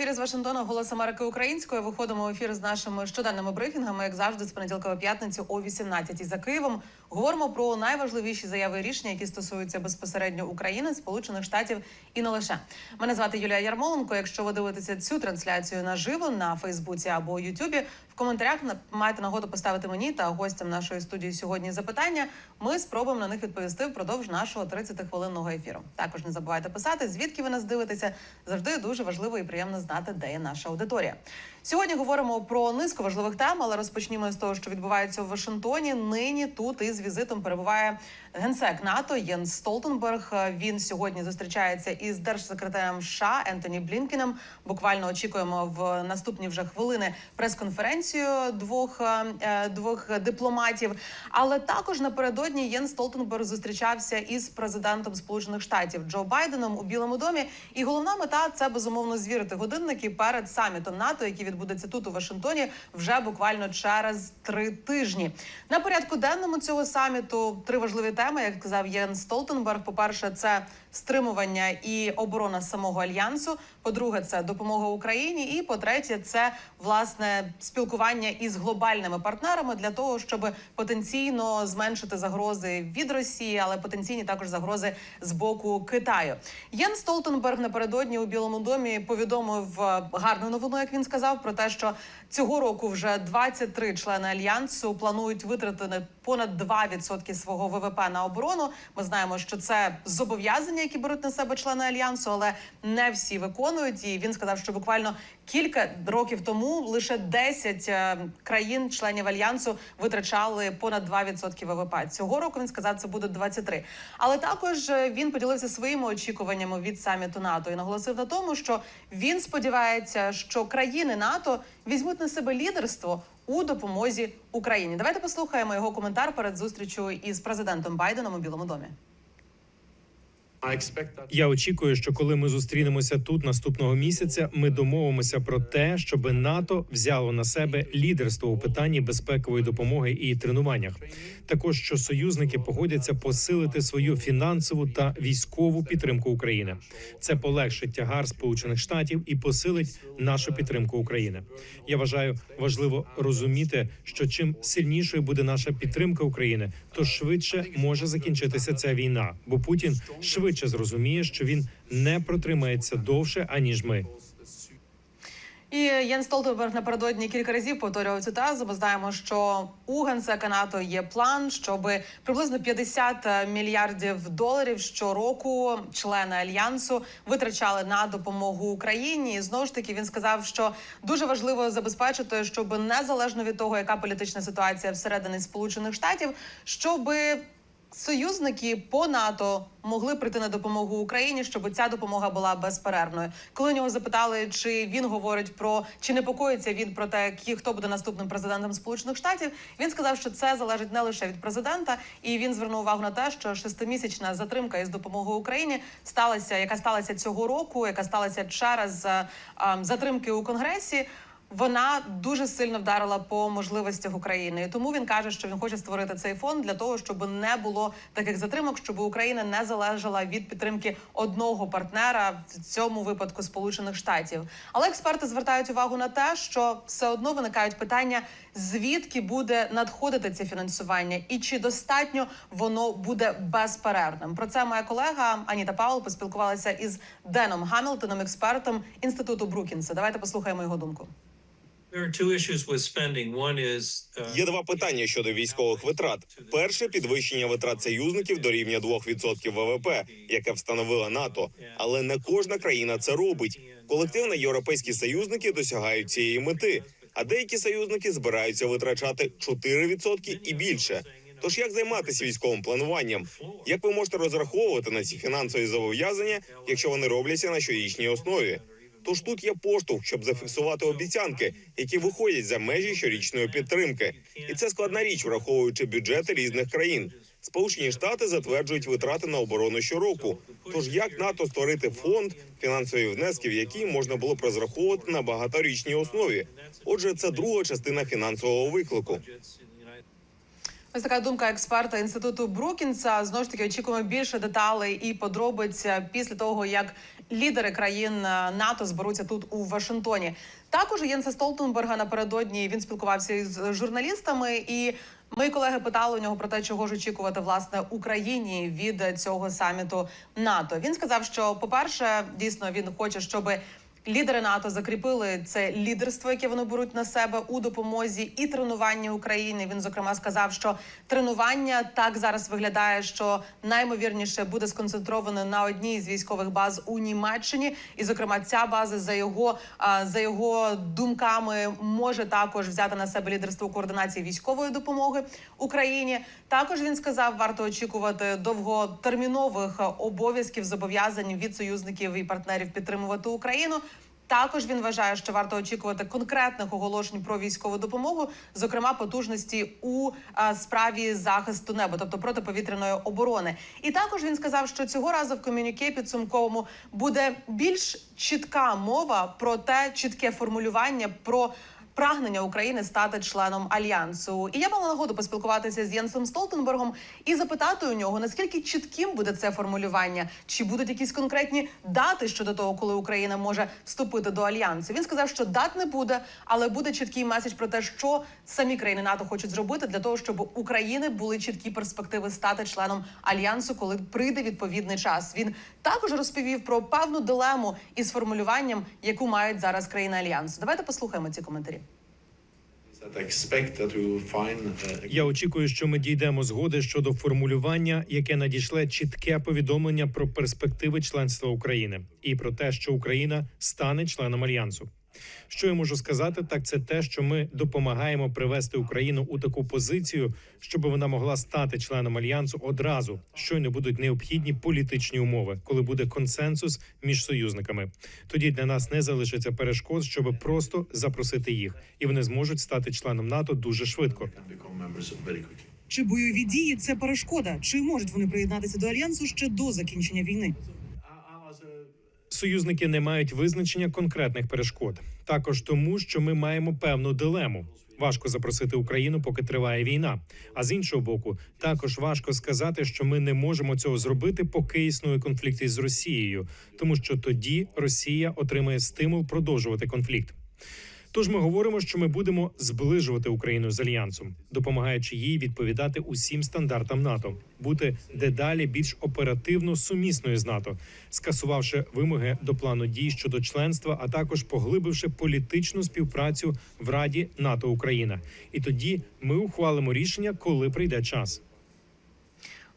Ефірі з Вашингтона Голос Америки Українською. Виходимо в ефір з нашими щоденними брифінгами, як завжди, з понеділка по п'ятницю о 18 за Києвом. Говоримо про найважливіші заяви і рішення, які стосуються безпосередньо України, Сполучених Штатів і не лише. Мене звати Юлія Ярмоленко. Якщо ви дивитеся цю трансляцію наживо на Фейсбуці або Ютубі, коментарях маєте нагоду поставити мені та гостям нашої студії сьогодні запитання. Ми спробуємо на них відповісти впродовж нашого 30-хвилинного ефіру. Також не забувайте писати, звідки ви нас дивитеся. Завжди дуже важливо і приємно знати, де є наша аудиторія. Сьогодні говоримо про низку важливих тем, але розпочнімо з того, що відбувається у Вашингтоні. Нині тут із візитом перебуває генсек НАТО Єнс Столтенберг. Він сьогодні зустрічається із держсекретарем США Ентоні Блінкеном. Буквально очікуємо в наступні вже хвилини прес-конференцію двох, е, двох дипломатів. Але також напередодні Єнс Столтенберг зустрічався із президентом Сполучених Штатів Джо Байденом у Білому домі. І головна мета це безумовно звірити годинники перед самітом НАТО, який відбудеться тут у Вашингтоні вже буквально через три тижні. На порядку денному цього саміту три важливі теми, як сказав Єн Столтенберг. По перше, це стримування і оборона самого альянсу. По-друге, це допомога Україні. І по-третє, це власне спілкування із глобальними партнерами для того, щоб потенційно зменшити загрози від Росії, але потенційні також загрози з боку Китаю. Єн Столтенберг напередодні у Білому домі повідомив е, гарну новину, як він сказав, про те, що цього року вже 23 члени альянсу планують витратити понад 2% свого ВВП на оборону. Ми знаємо, що це зобов'язання, які беруть на себе члени альянсу, але не всі виконують. І він сказав, що буквально кілька років тому лише 10 е, країн-членів альянсу витрачали понад 2% ВВП. Цього року він сказав, це буде 23. Але також е, він поділився своїми очікуваннями від саміту НАТО і наголосив на тому, що він сподівається, що країни НАТО візьмуть на себе лідерство у допомозі Україні. Давайте послухаємо його коментар перед зустрічю із президентом Байденом у Білому домі. Я очікую, що коли ми зустрінемося тут наступного місяця, ми домовимося про те, щоб НАТО взяло на себе лідерство у питанні безпекової допомоги і тренуваннях. Також що союзники погодяться посилити свою фінансову та військову підтримку України. Це полегшить тягар Сполучених Штатів і посилить нашу підтримку України. Я вважаю важливо розуміти, що чим сильнішою буде наша підтримка України, то швидше може закінчитися ця війна, бо Путін швидше зрозуміє, що він не протримається довше аніж ми. І Єн Столтенберг напередодні кілька разів повторював цю тезу. Ми знаємо, що у генсека НАТО є план, щоб приблизно 50 мільярдів доларів щороку члени альянсу витрачали на допомогу Україні. І знову ж таки він сказав, що дуже важливо забезпечити, щоб незалежно від того, яка політична ситуація всередині Сполучених Штатів, щоби союзники по НАТО могли прийти на допомогу Україні, щоб ця допомога була безперервною. Коли нього запитали, чи він говорить про чи непокоїться він про те, хто буде наступним президентом Сполучених Штатів, він сказав, що це залежить не лише від президента, і він звернув увагу на те, що шестимісячна затримка із допомогою Україні сталася, яка сталася цього року, яка сталася через е, е, затримки у конгресі вона дуже сильно вдарила по можливостях України. І тому він каже, що він хоче створити цей фонд для того, щоб не було таких затримок, щоб Україна не залежала від підтримки одного партнера в цьому випадку Сполучених Штатів. Але експерти звертають увагу на те, що все одно виникають питання, звідки буде надходити це фінансування, і чи достатньо воно буде безперервним. Про це моя колега Аніта Паул поспілкувалася із Деном Гамілтоном, експертом інституту Брукінса. Давайте послухаємо його думку. Є два питання щодо військових витрат. Перше підвищення витрат союзників до рівня 2% ВВП, яке встановила НАТО. Але не кожна країна це робить. Колективно європейські союзники досягають цієї мети, а деякі союзники збираються витрачати 4% і більше. Тож як займатися військовим плануванням? Як ви можете розраховувати на ці фінансові зобов'язання, якщо вони робляться на щорічній основі? Тож тут є поштовх, щоб зафіксувати обіцянки, які виходять за межі щорічної підтримки, і це складна річ, враховуючи бюджети різних країн. Сполучені Штати затверджують витрати на оборону щороку. Тож як НАТО створити фонд фінансові внески, в який можна було б розраховувати на багаторічній основі? Отже, це друга частина фінансового виклику. Ось така думка експерта інституту Брукінса. Знову ж таки очікуємо більше деталей і подробиць е, після того, як лідери країн е, НАТО зберуться тут у Вашингтоні. Також Єнса Столтенберга напередодні він спілкувався із журналістами, і мої колеги питали у нього про те, чого ж очікувати власне Україні від цього саміту НАТО. Він сказав, що, по-перше, дійсно він хоче, щоби Лідери НАТО закріпили це лідерство, яке вони беруть на себе у допомозі і тренуванні України. Він зокрема сказав, що тренування так зараз виглядає, що наймовірніше буде сконцентроване на одній з військових баз у Німеччині. І, зокрема, ця база за його за його думками може також взяти на себе лідерство координації військової допомоги Україні. Також він сказав, варто очікувати довготермінових обов'язків зобов'язань від союзників і партнерів підтримувати Україну. Також він вважає, що варто очікувати конкретних оголошень про військову допомогу, зокрема потужності у а, справі захисту неба, тобто протиповітряної оборони. І також він сказав, що цього разу в комюніке підсумковому буде більш чітка мова про те, чітке формулювання про. Прагнення України стати членом альянсу, і я мала нагоду поспілкуватися з Єнсом Столтенбергом і запитати у нього наскільки чітким буде це формулювання, чи будуть якісь конкретні дати щодо того, коли Україна може вступити до альянсу. Він сказав, що дат не буде, але буде чіткий меседж про те, що самі країни НАТО хочуть зробити для того, щоб України були чіткі перспективи стати членом альянсу, коли прийде відповідний час. Він також розповів про певну дилему із формулюванням, яку мають зараз країни альянсу. Давайте послухаємо ці коментарі. Я очікую, що ми дійдемо згоди щодо формулювання, яке надішле чітке повідомлення про перспективи членства України і про те, що Україна стане членом альянсу. Що я можу сказати, так це те, що ми допомагаємо привести Україну у таку позицію, щоб вона могла стати членом альянсу одразу, щойно будуть необхідні політичні умови, коли буде консенсус між союзниками. Тоді для нас не залишиться перешкод, щоб просто запросити їх, і вони зможуть стати членом НАТО дуже швидко. Чи бойові дії це перешкода? Чи можуть вони приєднатися до альянсу ще до закінчення війни? Союзники не мають визначення конкретних перешкод, також тому, що ми маємо певну дилему. Важко запросити Україну, поки триває війна. А з іншого боку, також важко сказати, що ми не можемо цього зробити, поки існує конфлікт із Росією, тому що тоді Росія отримає стимул продовжувати конфлікт. Тож ми говоримо, що ми будемо зближувати Україну з альянсом, допомагаючи їй відповідати усім стандартам НАТО, бути дедалі більш оперативно сумісною з НАТО, скасувавши вимоги до плану дій щодо членства, а також поглибивши політичну співпрацю в Раді НАТО Україна. І тоді ми ухвалимо рішення, коли прийде час.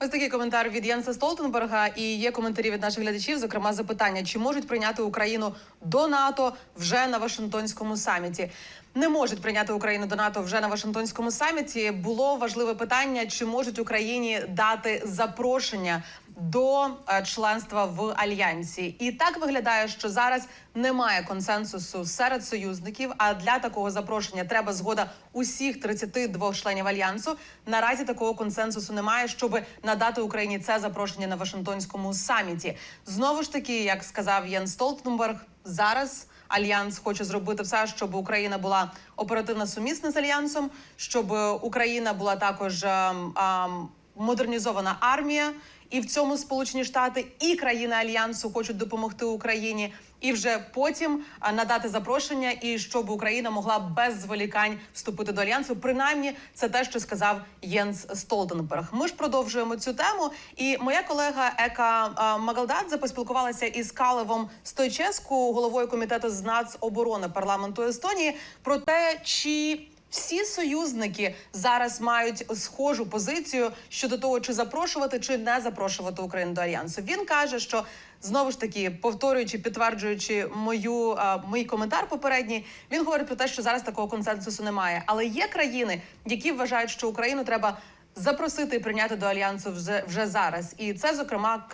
Ось такий коментар від Янса Столтенберга. І є коментарі від наших глядачів, зокрема запитання, чи можуть прийняти Україну до НАТО вже на Вашингтонському саміті. Не можуть прийняти Україну до НАТО вже на Вашингтонському саміті. Було важливе питання, чи можуть Україні дати запрошення до е, членства в альянсі. І так виглядає, що зараз немає консенсусу серед союзників. А для такого запрошення треба згода усіх 32 членів альянсу. Наразі такого консенсусу немає, щоб надати Україні це запрошення на Вашингтонському саміті. Знову ж таки, як сказав Єн Столтенберг, зараз. Альянс хоче зробити все, щоб Україна була оперативно сумісна з альянсом, щоб Україна була також ем, ем, модернізована армія, і в цьому Сполучені Штати і країни альянсу хочуть допомогти Україні, і вже потім надати запрошення, і щоб Україна могла без зволікань вступити до альянсу. Принаймні, це те, що сказав Єнс Столтенберг. Ми ж продовжуємо цю тему. І моя колега Ека Магалдадзе поспілкувалася із Калевом Стойческу, головою комітету з нацоборони парламенту Естонії, про те, чи всі союзники зараз мають схожу позицію щодо того, чи запрошувати, чи не запрошувати Україну до альянсу. Він каже, що знову ж таки повторюючи, підтверджуючи мою а, мій коментар попередній, він говорить про те, що зараз такого консенсусу немає. Але є країни, які вважають, що Україну треба. Запросити і прийняти до альянсу вже вже зараз, і це зокрема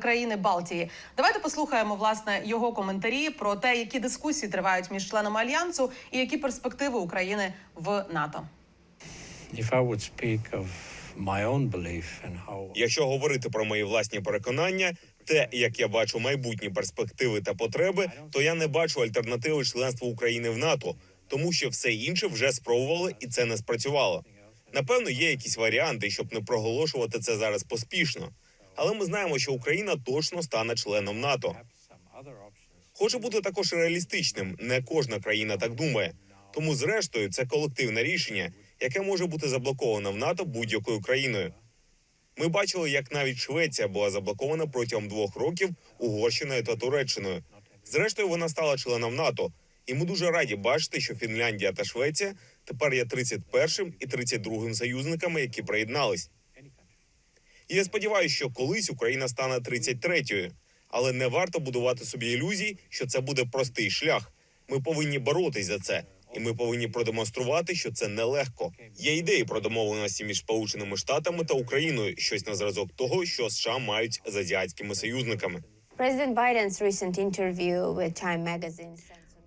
країни Балтії. Давайте послухаємо власне його коментарі про те, які дискусії тривають між членами альянсу і які перспективи України в НАТО. If I would speak of my own belief and how Якщо говорити про мої власні переконання, те, як я бачу майбутні перспективи та потреби, то я не бачу альтернативи членству України в НАТО, тому що все інше вже спробували і це не спрацювало. Напевно, є якісь варіанти, щоб не проголошувати це зараз поспішно. Але ми знаємо, що Україна точно стане членом НАТО. Хочу бути також реалістичним. Не кожна країна так думає. Тому, зрештою, це колективне рішення, яке може бути заблоковане в НАТО будь-якою країною. Ми бачили, як навіть Швеція була заблокована протягом двох років Угорщиною та Туреччиною. Зрештою, вона стала членом НАТО, і ми дуже раді бачити, що Фінляндія та Швеція тепер є 31-м і 32-м союзниками, які приєднались. І я сподіваюся, що колись Україна стане 33-ю. Але не варто будувати собі ілюзій, що це буде простий шлях. Ми повинні боротись за це, і ми повинні продемонструвати, що це нелегко. Є ідеї про домовленості між Сполученими Штатами та Україною, щось на зразок того, що США мають з азіатськими союзниками. President Biden's recent interview with Time magazine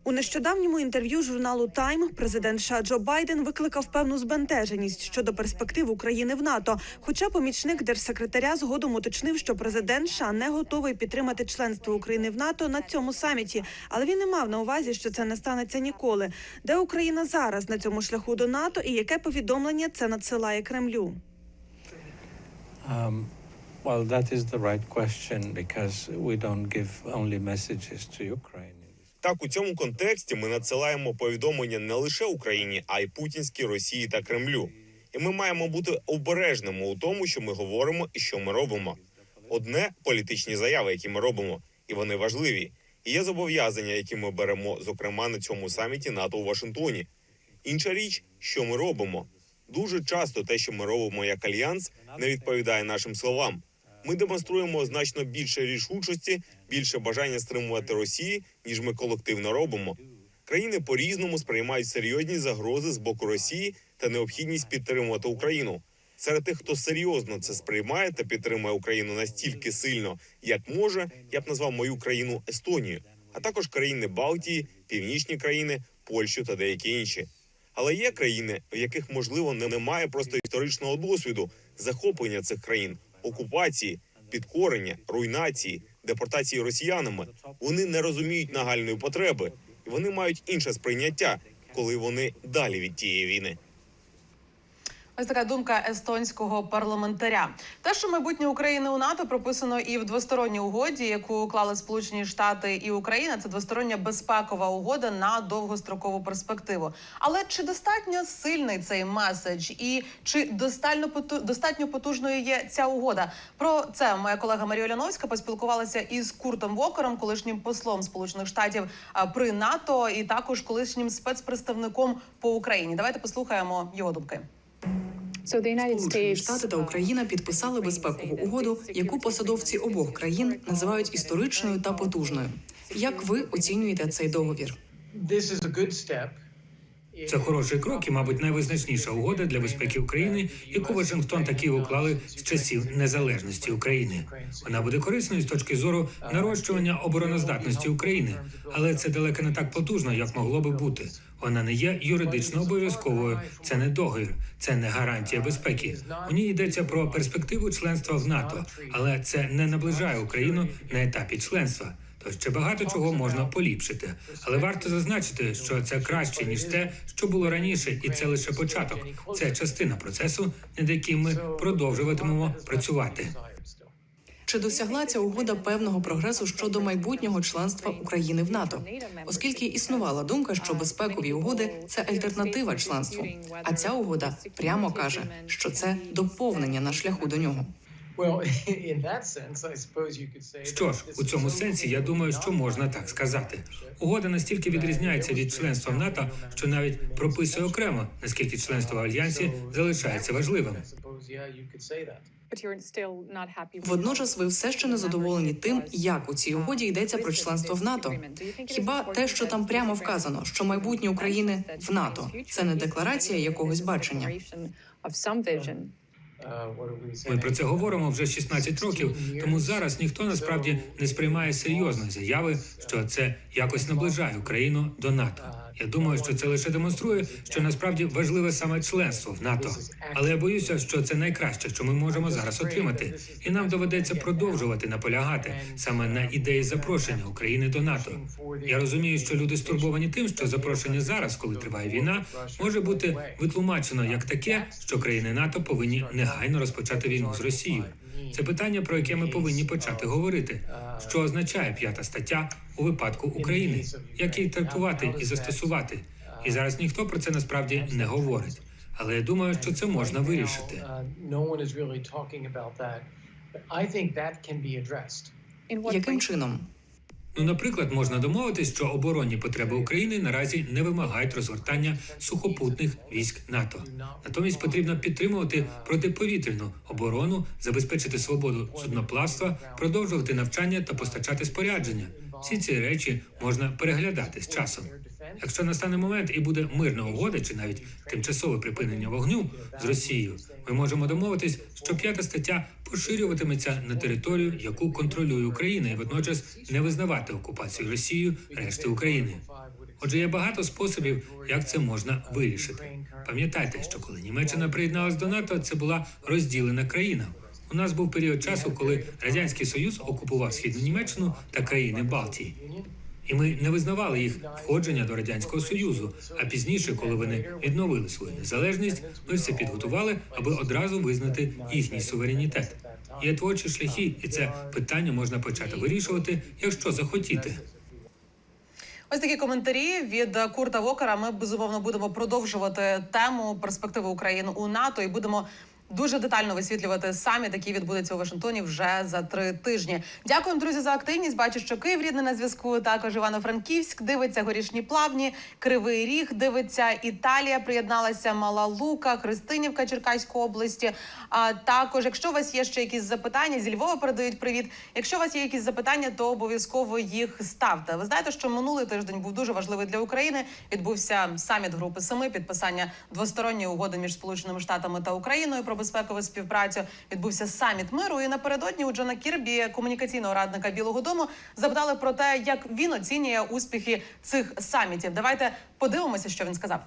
У нещодавньому інтерв'ю журналу Тайм президент США Джо Байден викликав певну збентеженість щодо перспектив України в НАТО. Хоча помічник держсекретаря згодом уточнив, що президент США не готовий підтримати членство України в НАТО на цьому саміті, але він не мав на увазі, що це не станеться ніколи. Де Україна зараз на цьому шляху до НАТО, і яке повідомлення це надсилає Кремлю? Um, well, that is the right question because we don't give only messages to Ukraine. Так, у цьому контексті ми надсилаємо повідомлення не лише Україні, а й путінській Росії та Кремлю. І ми маємо бути обережними у тому, що ми говоримо і що ми робимо. Одне політичні заяви, які ми робимо, і вони важливі. І є зобов'язання, які ми беремо, зокрема на цьому саміті НАТО у Вашингтоні. Інша річ, що ми робимо. Дуже часто те, що ми робимо як альянс, не відповідає нашим словам. Ми демонструємо значно більше рішучості, більше бажання стримувати Росії, ніж ми колективно робимо. Країни по-різному сприймають серйозні загрози з боку Росії та необхідність підтримувати Україну. Серед тих, хто серйозно це сприймає та підтримує Україну настільки сильно, як може, я б назвав мою країну Естонію, а також країни Балтії, північні країни, Польщу та деякі інші. Але є країни, в яких можливо не- немає просто історичного досвіду захоплення цих країн, окупації, підкорення, руйнації, депортації росіянами. Вони не розуміють нагальної потреби, і вони мають інше сприйняття, коли вони далі від тієї війни. Ось така думка естонського парламентаря. Те, що майбутнє України у НАТО прописано і в двосторонній угоді, яку уклали Сполучені Штати і Україна. Це двостороння безпекова угода на довгострокову перспективу. Але чи достатньо сильний цей меседж, і чи достатньо достатньо потужною є ця угода? Про це моя колега Марія Ляновська поспілкувалася із Куртом Вокером, колишнім послом Сполучених Штатів при НАТО, і також колишнім спецпредставником по Україні. Давайте послухаємо його думки. Сполучені Штати та Україна підписали безпекову угоду, яку посадовці обох країн називають історичною та потужною. Як ви оцінюєте цей договір? Це хороший крок і, мабуть, найвизначніша угода для безпеки України, яку Вашингтон та Київ уклали з часів незалежності України. Вона буде корисною з точки зору нарощування обороноздатності України, але це далеко не так потужно, як могло би бути. Вона не є юридично обов'язковою. Це не договір, це не гарантія безпеки. У ній йдеться про перспективу членства в НАТО, але це не наближає Україну на етапі членства. То ще багато чого можна поліпшити, але варто зазначити, що це краще ніж те, що було раніше, і це лише початок. Це частина процесу, над яким ми продовжуватимемо працювати. Чи досягла ця угода певного прогресу щодо майбутнього членства України в НАТО? Оскільки існувала думка, що безпекові угоди це альтернатива членству, а ця угода прямо каже, що це доповнення на шляху до нього. Що ж, у цьому сенсі я думаю, що можна так сказати. Угода настільки відрізняється від членства в НАТО, що навіть прописує окремо, наскільки членство в альянсі залишається важливим. Водночас ви все ще не задоволені тим, як у цій угоді йдеться про членство в НАТО. Хіба те, що там прямо вказано, що майбутнє України в НАТО, це не декларація якогось бачення? Ми про це говоримо вже 16 років, тому зараз ніхто насправді не сприймає серйозно заяви, що це якось наближає Україну до НАТО. Я думаю, що це лише демонструє, що насправді важливе саме членство в НАТО. Але я боюся, що це найкраще, що ми можемо зараз отримати, і нам доведеться продовжувати наполягати саме на ідеї запрошення України до НАТО. Я розумію, що люди стурбовані тим, що запрошення зараз, коли триває війна, може бути витлумачено як таке, що країни НАТО повинні негайно розпочати війну з Росією. Це питання, про яке ми повинні почати говорити. Що означає п'ята стаття у випадку України? Як її трактувати і застосувати? І зараз ніхто про це насправді не говорить. Але я думаю, що це можна вирішити. Яким чином? Ну, наприклад, можна домовитись, що оборонні потреби України наразі не вимагають розгортання сухопутних військ НАТО. Натомість потрібно підтримувати протиповітряну оборону, забезпечити свободу судноплавства, продовжувати навчання та постачати спорядження. Всі ці речі можна переглядати з часом. Якщо настане момент і буде мирна угода, чи навіть тимчасове припинення вогню з Росією, ми можемо домовитись, що п'ята стаття поширюватиметься на територію, яку контролює Україна, і водночас не визнавати окупацію Росією решти України. Отже, є багато способів, як це можна вирішити. Пам'ятайте, що коли Німеччина приєдналась до НАТО, це була розділена країна. У нас був період часу, коли радянський союз окупував східну Німеччину та країни Балтії. І ми не визнавали їх входження до радянського союзу. А пізніше, коли вони відновили свою незалежність, ми все підготували, аби одразу визнати їхній суверенітет. Є творчі шляхи, і це питання можна почати вирішувати, якщо захотіти. Ось такі коментарі від Курта Вокера. Ми безумовно будемо продовжувати тему перспективи України у НАТО і будемо. Дуже детально висвітлювати саміт, який відбудеться у Вашингтоні вже за три тижні. Дякуємо, друзі, за активність. Бачу, що Київ рідний на зв'язку. Також Івано-Франківськ дивиться горішні плавні, Кривий Ріг дивиться. Італія приєдналася Мала Лука, Христинівка Черкаської області. А також, якщо у вас є ще якісь запитання, зі Львова передають привіт. Якщо у вас є якісь запитання, то обов'язково їх ставте. Ви знаєте, що минулий тиждень був дуже важливий для України. Відбувся саміт групи Семи, підписання двосторонньої угоди між Сполученими Штатами та Україною про безпекову співпрацю. Відбувся саміт миру. І напередодні у Джона Кірбі, комунікаційного радника Білого Дому, запитали про те, як він оцінює успіхи цих самітів. Давайте подивимося, що він сказав.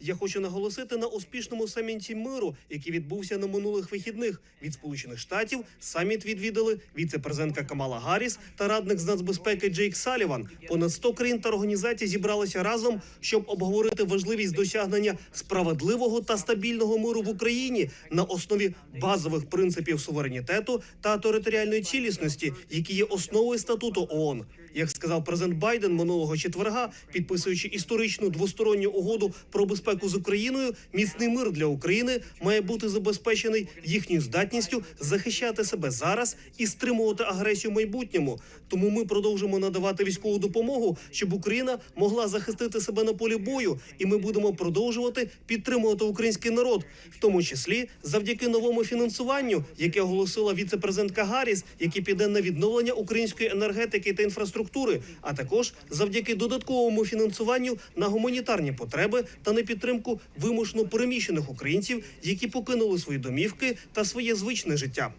Я хочу наголосити на успішному саміті миру, який відбувся на минулих вихідних. Від сполучених штатів саміт відвідали віце-президентка Камала Гарріс та радник з нацбезпеки Джейк Саліван. Понад 100 країн та організацій зібралися разом, щоб обговорити важливість досягнення справедливого та стабільного миру в Україні на основі базових принципів суверенітету та територіальної цілісності, які є основою статуту ООН. Як сказав президент Байден минулого четверга, підписуючи історичну двосторонню угоду про безпеку з Україною, міцний мир для України має бути забезпечений їхньою здатністю захищати себе зараз і стримувати агресію в майбутньому. Тому ми продовжимо надавати військову допомогу, щоб Україна могла захистити себе на полі бою, і ми будемо продовжувати підтримувати український народ, в тому числі завдяки новому фінансуванню, яке оголосила віце-президентка Гарріс, яке піде на відновлення української енергетики та інфраструктури, а також завдяки додатковому фінансуванню на гуманітарні потреби та на підтримку вимушено переміщених українців, які покинули свої домівки та своє звичне життя.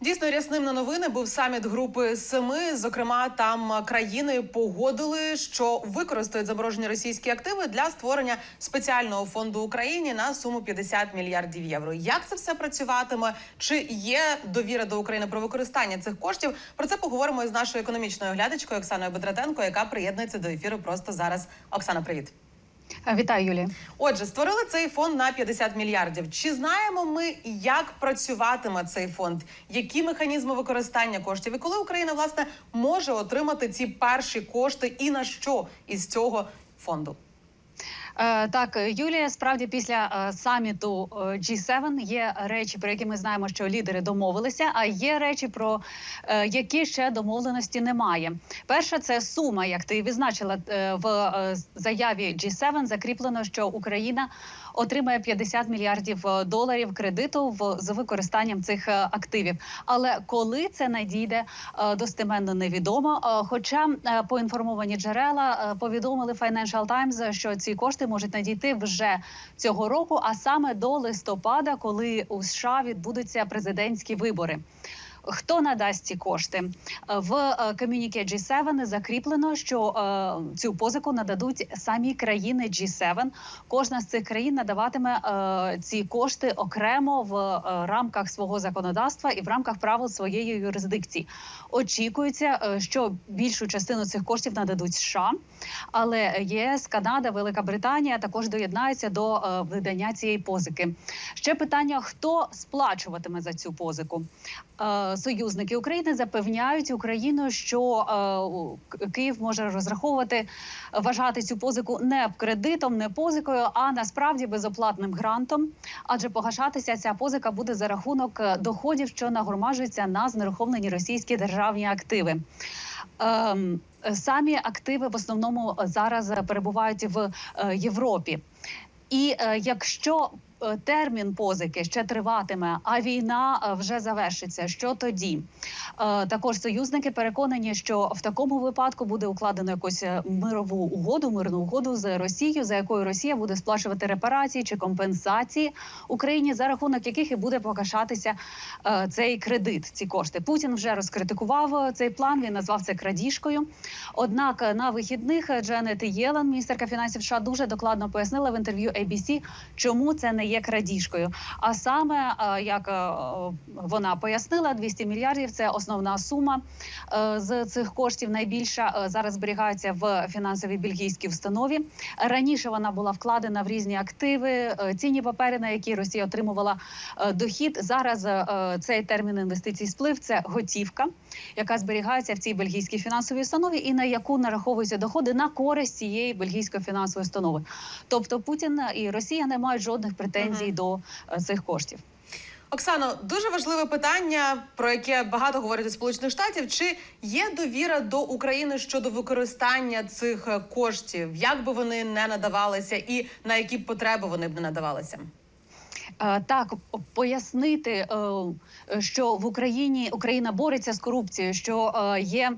Дійсно, рясним на новини був саміт групи семи. Зокрема, там країни погодили, що використають заморожені російські активи для створення спеціального фонду Україні на суму 50 мільярдів євро. Як це все працюватиме? Чи є довіра до України про використання цих коштів? Про це поговоримо із нашою економічною глядачкою Оксаною Бедратенко, яка приєднується до ефіру просто зараз. Оксана, привіт. Вітаю, Юлія. Отже, створили цей фонд на 50 мільярдів. Чи знаємо ми, як працюватиме цей фонд? Які механізми використання коштів? І коли Україна власне може отримати ці перші кошти, і на що із цього фонду? Е, Так, Юлія, справді після е, саміту е, G7 є речі, про які ми знаємо, що лідери домовилися. А є речі, про які ще домовленості немає. Перша це сума, як ти відзначила в заяві G7 закріплено, що Україна отримає 50 мільярдів е, доларів кредиту в з використанням цих е, активів. Але коли це надійде, е, достеменно невідомо. Хоча поінформовані джерела повідомили Financial Times, що ці кошти можуть надійти вже цього року, а саме до листопада, коли у США відбудуться президентські вибори. Хто надасть ці кошти? Е, В е, комюніке G7 закріплено, що е, цю позику нададуть самі країни G7. Кожна з цих країн надаватиме ці кошти окремо в рамках свого законодавства і в рамках правил своєї юрисдикції. Очікується, що більшу частину цих коштів нададуть США, але ЄС, Канада, Велика Британія також доєднаються до видання цієї позики. Ще питання: хто сплачуватиме за цю позику? Союзники України запевняють Україну, що е, Київ може розраховувати, вважати цю позику не кредитом, не позикою, а насправді безоплатним грантом. Адже погашатися ця позика буде за рахунок е, доходів, що нагромаджуються на знерухомлені російські державні активи. Ем, Самі активи в основному зараз перебувають в е, Європі. І якщо термін позики ще триватиме, а війна е, вже завершиться, що тоді? Е, Також союзники переконані, що в такому випадку буде укладено якусь е, мирову угоду, мирну угоду з Росією, за якою Росія буде сплачувати репарації чи компенсації Україні, за рахунок яких і буде погашатися е, цей кредит. Ці кошти Путін вже розкритикував е, цей план. Він назвав це крадіжкою. Однак е, на вихідних е, Дженет Єлен, міністерка фінансів США, дуже докладно пояснила в інтерв'ю ABC, чому це не є крадіжкою. А саме, е, як е, вона пояснила, 200 мільярдів це основна сума е, з цих коштів. Найбільша зараз зберігається в фінансовій бельгійській установі. Раніше вона була вкладена в різні активи, цінні папери, на які Росія отримувала дохід. Зараз цей термін інвестицій сплив це готівка, яка зберігається в цій бельгійській фінансовій установі, і на яку нараховуються доходи на користь цієї бельгійської фінансової установи. Тобто Путін і Росія не мають жодних претензій Мгм. до е, цих коштів. Оксано, дуже важливе питання, про яке багато говорять у Сполучених Штатів. Чи є довіра до України щодо використання цих е, коштів, як би вони не надавалися, і на які потреби вони б не надавалися? Е, Так, пояснити, е, що в Україні Україна бореться з корупцією, що е, є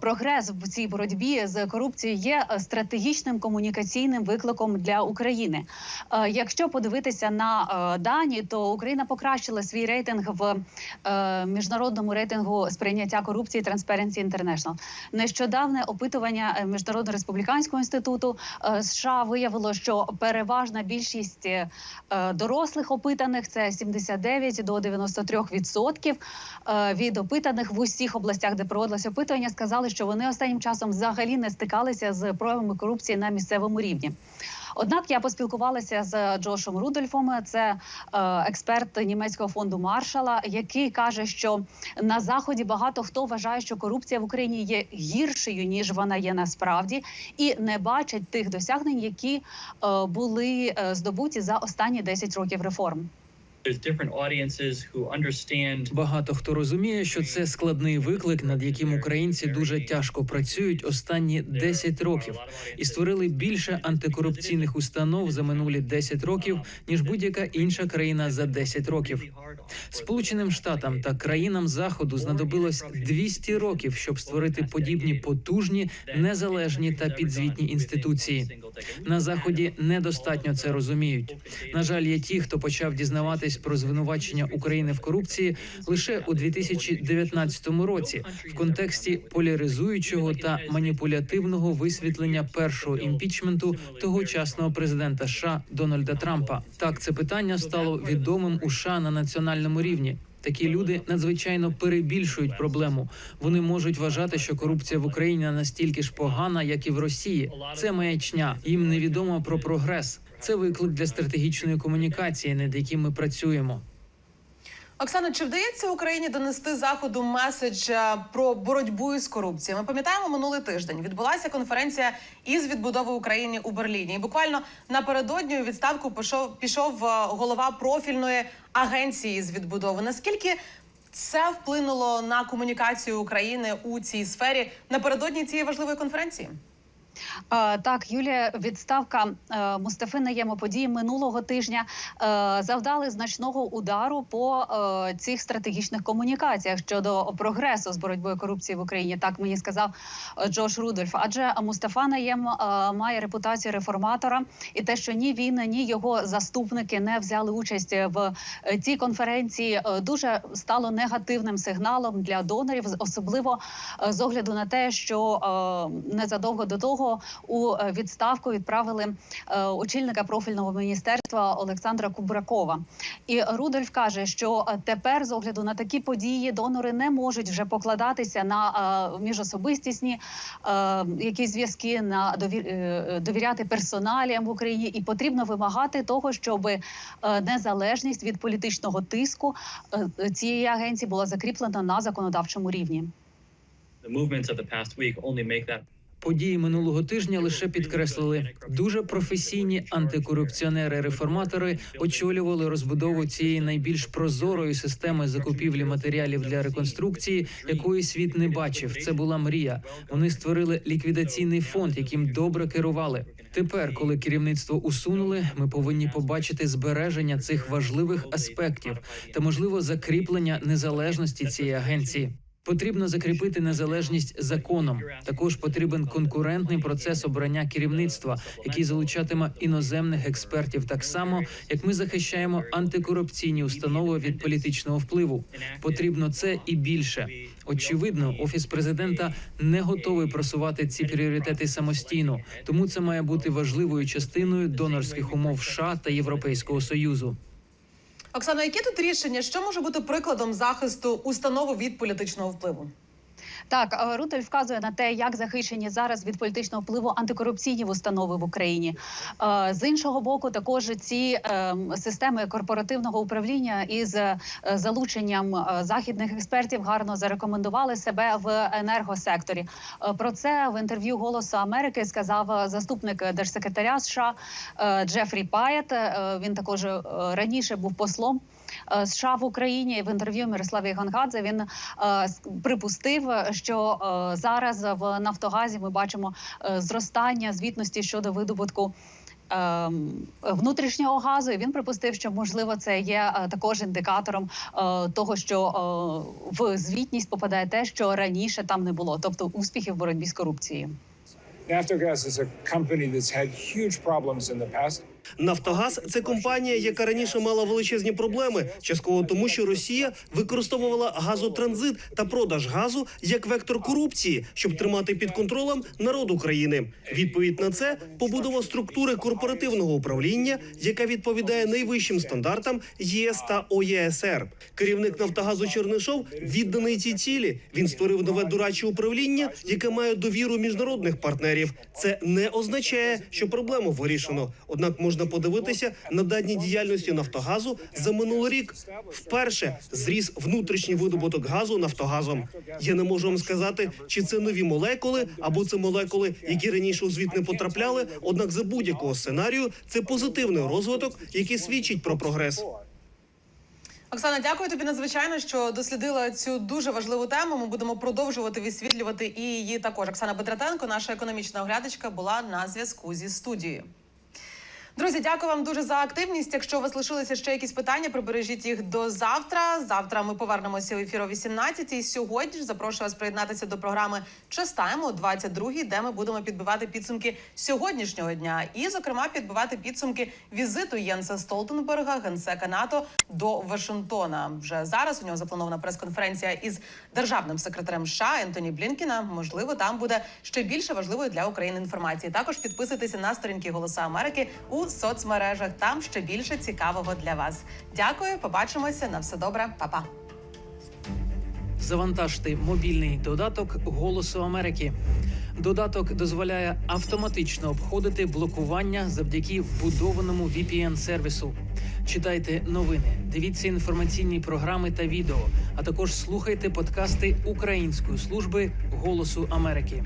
прогрес в цій боротьбі з корупцією, є стратегічним комунікаційним викликом для України. Якщо подивитися на дані, то Україна покращила свій рейтинг в міжнародному рейтингу сприйняття корупції Transparency International. Нещодавне опитування міжнародного республіканського інституту США виявило, що переважна більшість е, дорослих опитаних це 79 до 93 відсотків е, від опитаних в усіх областях, де проводилось опитування, сказали, що вони останнім часом взагалі не стикалися з проявами корупції на місцевому рівні. Однак я поспілкувалася з Джошем Рудольфом, це е, експерт німецького фонду Маршала, який каже, що на заході багато хто вважає, що корупція в Україні є гіршою ніж вона є насправді, і не бачать тих досягнень, які е, були е, здобуті за останні 10 років реформ. Багато хто розуміє, що це складний виклик, над яким українці дуже тяжко працюють останні 10 років, і створили більше антикорупційних установ за минулі 10 років, ніж будь-яка інша країна за 10 років. Сполученим Штатам та країнам заходу знадобилось 200 років, щоб створити подібні потужні, незалежні та підзвітні інституції. На заході недостатньо це розуміють. На жаль, є ті, хто почав дізнаватись про звинувачення України в корупції лише у 2019 році, в контексті поляризуючого та маніпулятивного висвітлення першого імпічменту тогочасного президента США Дональда Трампа. Так, це питання стало відомим у США на національному рівні. Такі люди надзвичайно перебільшують проблему. Вони можуть вважати, що корупція в Україні настільки ж погана, як і в Росії. Це маячня. Їм невідомо про прогрес. Це виклик для стратегічної комунікації, над яким ми працюємо. Оксана, чи вдається Україні донести заходу меседж е, про боротьбу із корупцією? Ми пам'ятаємо минулий тиждень. Відбулася конференція із відбудови України у Берліні. І буквально напередодні у відставку пішов пішов е, голова профільної агенції з відбудови. Наскільки це вплинуло на комунікацію України у цій сфері напередодні цієї важливої конференції? Е, Так, Юлія, відставка е, Мустафи Наєма події минулого тижня е, завдали значного удару по цих стратегічних комунікаціях щодо прогресу з боротьбою корупції в Україні. Так мені сказав Джош Рудольф. Адже Мустафа Наєм має репутацію реформатора, і те, що ні він, ні його заступники не взяли участь в цій конференції, дуже стало негативним сигналом для донорів, особливо з огляду на те, що незадовго до того у е, відставку відправили е, очільника профільного міністерства Олександра Кубракова. І Рудольф каже, що е, тепер, з огляду на такі події, донори не можуть вже покладатися на міжособистісні якісь зв'язки, на довір, довіряти персоналіям в Україні, і потрібно вимагати того, щоб незалежність від політичного тиску цієї агенції була закріплена на законодавчому рівні. The movements of the past week only make that Події минулого тижня лише підкреслили дуже професійні антикорупціонери-реформатори очолювали розбудову цієї найбільш прозорої системи закупівлі матеріалів для реконструкції, якої світ не бачив. Це була мрія. Вони створили ліквідаційний фонд, яким добре керували. Тепер, коли керівництво усунули, ми повинні побачити збереження цих важливих аспектів та можливо закріплення незалежності цієї агенції. Потрібно закріпити незалежність законом. Також потрібен конкурентний процес обрання керівництва, який залучатиме іноземних експертів, так само як ми захищаємо антикорупційні установи від політичного впливу. Потрібно це і більше. Очевидно, офіс президента не готовий просувати ці пріоритети самостійно, тому це має бути важливою частиною донорських умов США та Європейського союзу. Оксано, які тут рішення? Що може бути прикладом захисту установи від політичного впливу? Так, е, вказує на те, як захищені зараз від політичного впливу антикорупційні установи в Україні. Е, З іншого боку, також ці е, системи корпоративного управління із е, залученням західних експертів гарно зарекомендували себе в енергосекторі. Про це в інтерв'ю Голосу Америки сказав заступник держсекретаря США Джефрі Паєт. Він також раніше був послом. Е, США в Україні в інтерв'ю Мирославі Гангадзе він е, припустив, що е, зараз в Нафтогазі ми бачимо зростання звітності щодо видобутку. ем, Внутрішнього газу і він припустив, що можливо це є також індикатором того, що в звітність попадає те, що раніше там не було, тобто успіхів в боротьбі з корупцією. Naftogaz is a company that's had huge. Нафтогаз це компанія, яка раніше мала величезні проблеми, частково тому, що Росія використовувала газотранзит та продаж газу як вектор корупції, щоб тримати під контролем народ України. Відповідь на це побудова структури корпоративного управління, яка відповідає найвищим стандартам ЄС та ОЄСР. Керівник Нафтогазу Чернишов відданий цій цілі. Він створив нове дорадче управління, яке має довіру міжнародних партнерів. Це не означає, що проблему вирішено. Однак можна подивитися на дані діяльності Нафтогазу за минулий рік. Вперше зріс внутрішній видобуток газу Нафтогазом. Я не можу вам сказати, чи це нові молекули або це молекули, які раніше у звіт не потрапляли. Однак за будь-якого сценарію це позитивний розвиток, який свідчить про прогрес. Оксана, дякую тобі надзвичайно, що дослідила цю дуже важливу тему. Ми будемо продовжувати висвітлювати і її також. Оксана Петратенко, наша економічна оглядачка, була на зв'язку зі студією. Друзі, дякую вам дуже за активність. Якщо у вас лишилися ще якісь питання, прибережіть їх до завтра. Завтра ми повернемося в ефір о 18-й. Сьогодні ж запрошую вас приєднатися до програми «Час тайму» о 22-й, де ми будемо підбивати підсумки сьогоднішнього дня. І, зокрема, підбивати підсумки візиту Єнса Столтенберга, генсека НАТО, до Вашингтона. Вже зараз у нього запланована прес-конференція із державним секретарем США Ентоні Блінкіна. Можливо, там буде ще більше важливої для України інформації. Також підписуйтеся на сторінки Голоса Америки у соцмережах. Там ще більше цікавого для вас. Дякую, побачимося. На все добре, Па-па. Завантажте мобільний додаток Голосу Америки. Додаток дозволяє автоматично обходити блокування завдяки вбудованому VPN-сервісу. Читайте новини, дивіться інформаційні програми та відео, а також слухайте подкасти Української служби Голосу Америки.